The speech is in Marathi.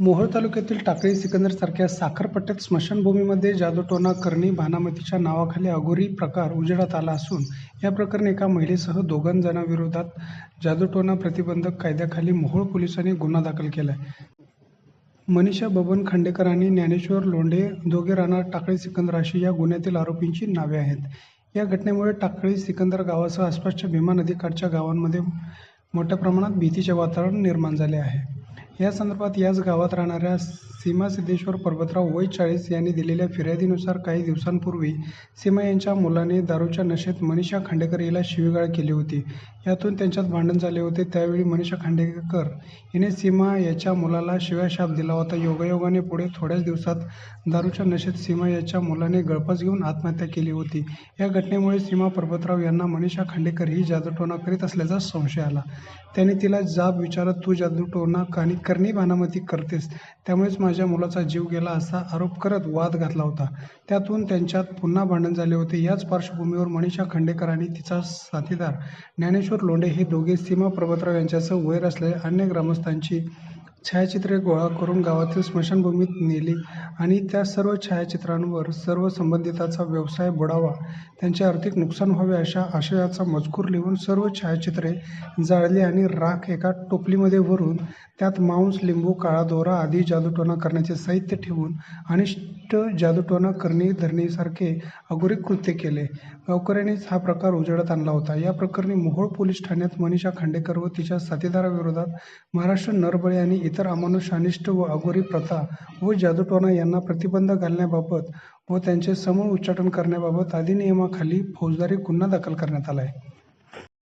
मोहोळ तालुक्यातील टाकळी सिकंदरसारख्या साखरपट्ट्यात स्मशानभूमीमध्ये जादूटोणा करणी भानामतीच्या नावाखाली अघोरी प्रकार उजेडात आला असून या प्रकरणी एका महिलेसह दोघांजणांविरोधात जादोटोना जादूटोणा प्रतिबंधक कायद्याखाली मोहोळ पोलिसांनी गुन्हा दाखल केला आहे मनीषा बबन खांडेकर आणि ज्ञानेश्वर लोंढे दोघे राहणार टाकळी सिकंदर अशी या गुन्ह्यातील आरोपींची नावे आहेत. या घटनेमुळे टाकळी सिकंदर गावासह आसपासच्या भीमा नदीकाठच्या गावांमध्ये मोठ्या प्रमाणात भीतीचे वातावरण निर्माण झाले आहे. या संदर्भात याच गावात राहणाऱ्या सीमा सिद्धेश्वर पर्वतराव वय चाळीस यांनी दिलेल्या फिर्यादीनुसार काही दिवसांपूर्वी सीमा यांच्या मुलाने दारूच्या नशेत मनीषा खांडेकर हिला शिवीगाळ केली होती. यातून त्यांच्यात भांडण झाले होते. त्यावेळी मनीषा खांडेकर हिने सीमा याच्या मुलाला शिव्याशाप दिला होता. योगायोगाने पुढे थोड्याच दिवसात दारूच्या नशेत सीमा याच्या मुलाने गळफास घेऊन आत्महत्या केली होती. या घटनेमुळे सीमा पर्वतराव यांना मनीषा खांडेकर ही जादूटोणा करीत असल्याचा संशय आला. त्याने तिला जाब विचारत तू जादूटोणा आणि करणी भानामती करतेस. त्यामुळेच माझ्या मुलाचा जीव गेला असा आरोप करत वाद घातला होता. त्यातून त्यांच्यात पुन्हा भांडण झाले होते. याच पार्श्वभूमीवर मनीषा खांडेकर आणि तिचा साथीदार ज्ञानेश्वर लोंढे हे दोघे सीमा प्रभातराव यांच्यासह वैर असलेल्या अन्य ग्रामस्थांची छायाचित्रे गोळा करून गावातील स्मशानभूमीत नेली आणि त्या सर्व छायाचित्रांवर सर्व संबंधिताचा व्यवसाय बुडावा त्यांचे आर्थिक नुकसान व्हावे अशा आशयाचा मजकूर लिहून सर्व छायाचित्रे जाळली आणि राख एका टोपलीमध्ये भरून त्यात मांस लिंबू काळा दोरा आदी जादूटोणा करण्याचे साहित्य ठेवून अनिष्ट जादूटोणा करणे धरणीसारखे अगोरी कृत्य केले. गावकऱ्यांनीच हा प्रकार उजेडात आणला होता. या प्रकरणी मोहोळ पोलीस ठाण्यात मनीषा खांडेकर व तिच्या साथीदाराविरोधात महाराष्ट्र नरबळे आणि इतर अमानुष अनिष्ट व अघोरी प्रथा व जादूटोणा यांना प्रतिबंध घालण्याबाबत व त्यांचे समूळ उच्चाटन करण्याबाबत अधिनियमाखाली फौजदारी गुन्हा दाखल करण्यात आला आहे